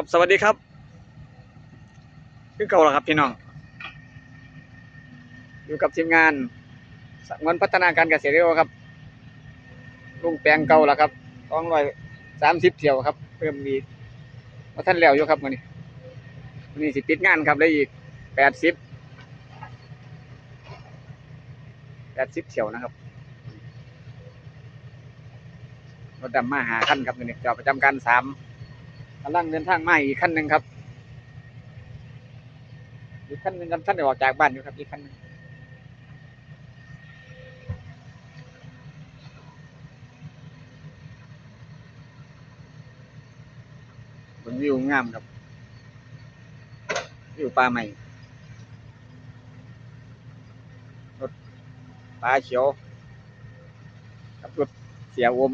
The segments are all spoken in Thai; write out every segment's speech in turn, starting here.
ครับสวัสดีครับคือเก่าแล้วครับพี่น้อง อยู่กับทีมงานสังวนพัฒนาการเกษตรเร็วครับลุงแปลงเก่าแล้วครับต้องร้อยสามสิบเที่ยวครับ เพิ่มมีว่าท่านแล้วอยู่ครับวันนี้วันนี้สิปิดงานครับได้อีกแปดสิบแปดสิบเที่ยวนะครับรถดำมาหาขั้นครับวันนี้จอดประจำการสามำลังเดินทางมาอีกขั้นหนึ่งครับ อีกขั้นหนึ่งกันท่านได้ออกจากบ้านอยู่ครับ อีกขั้นหนึ่งบนวิวงามครับวิวป่าใหม่รถปลาเขียว กับรถเสียอม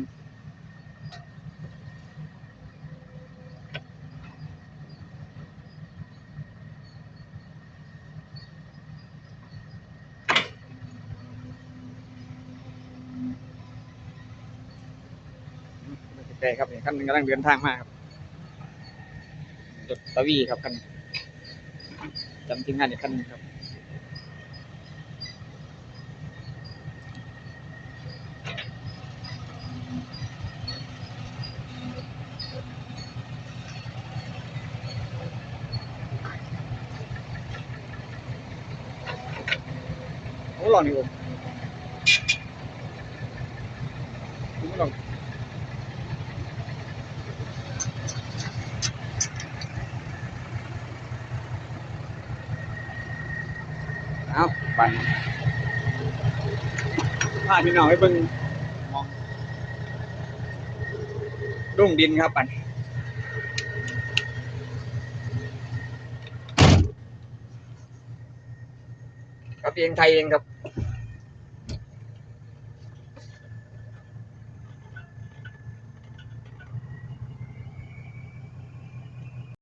ใช่ครับนี่ขั้นนึงกำลังเดินทางมาครับรถตะวีครับขั้นจำทีมงานอีกขั้นนึงครับโอ้ลองดิผมลอง เอาปั่นพาพี่น้องให้เบิ่งมองดุ้งดินครับปันกับเองไทยเองครับ